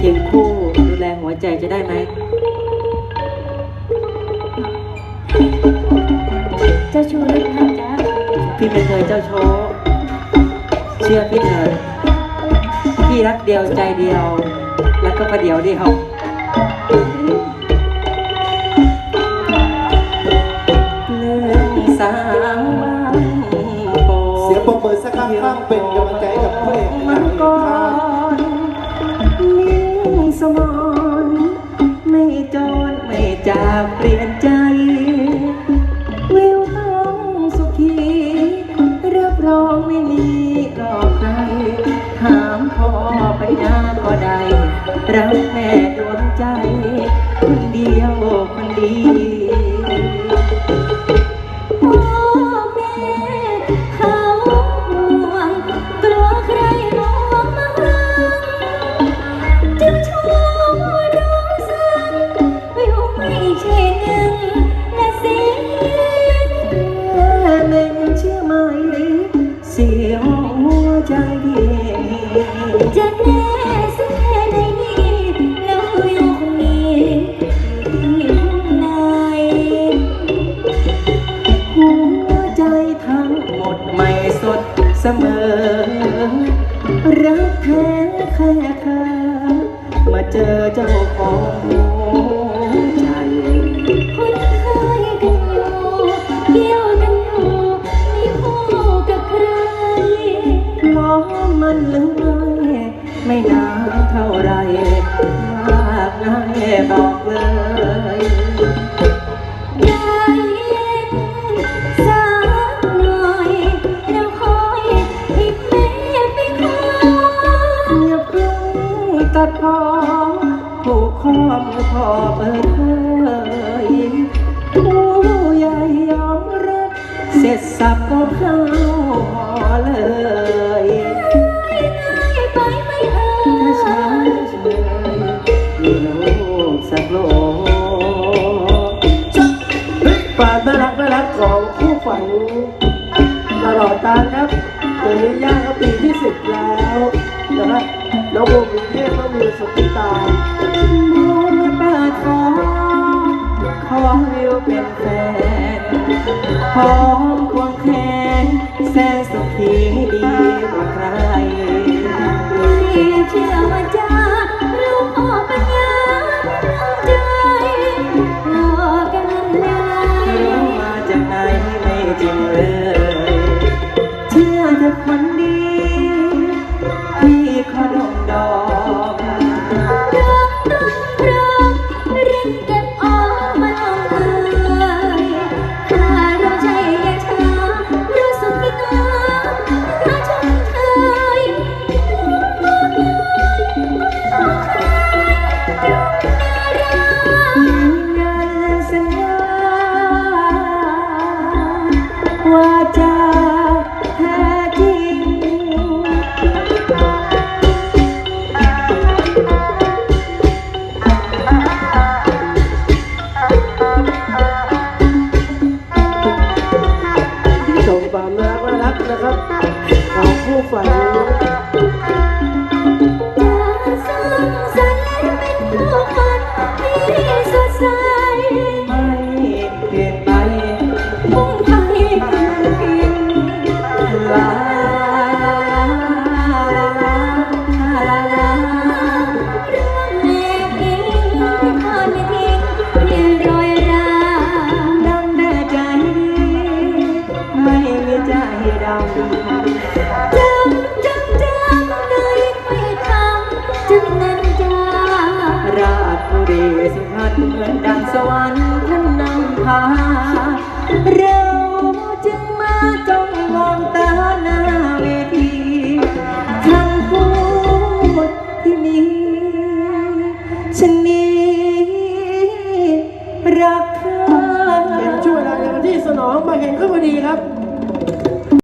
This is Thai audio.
เคียงคู่ ดูแลหัวใจจะได้ไหม เจ้าชู้หรือเปล่าจ๊ะพี่ไม่เคยเจ้าโชว์เชื่อพี่เถิดพี่รักเดียวใจเดียว แล้วก็ประเดียวเดียวเรื่องสาวบางโปเสียงปรบมือสักครั้งข้างเป็นกำลังใจให้กับพระเอกนางเอก ก่อครับนนิ่งสมอนไม่จรไม่จากเปลี่ยนใจ วิวต้องสุขีรับรองไม่มีหลอกใคร ถามพ่อปัญญาก็ได้รักแม่ดวงใจ คนเดียวคนดีย ค่เธอ มาเจอเจ้าของหัวใจ คนเคยกันอยู่เกี่ยวกันอยู่ไม่พูดกับใครล้อมันเลยไม่นานเท่าไรมากง่ายบอกเลย งตัดพอผูกข้อมือพอเปิดเผยผู้ใหญ่ยอมรับ เสร็จสับก็เข้าหอเลยง่ายไปไหมเอ่ถ้าช้ายเฉยมีโลกสักโลกความน่ารักน่ารักของคู่ฝันตลอดการครับตอนนี้ย่างก็ปีที่สิบแล้วนะครับน้องโบมีเทพก็มี สุขตามองเปิดฟอขอวิวเป็นแฟนหอมควงแขนแสนสุขีดีกว่าใคร ที่เชื่อว่าจ วาจะแท้จริงชมความน่ารักน่ารักนะครับของคู่ฝันจะสร้างสรรค์เป็นผู้คนที่สดใส ฉันนี้รักเธอเป็นช่วงเวลาอย่างที่สนองมาเห็นก็พอดีครับ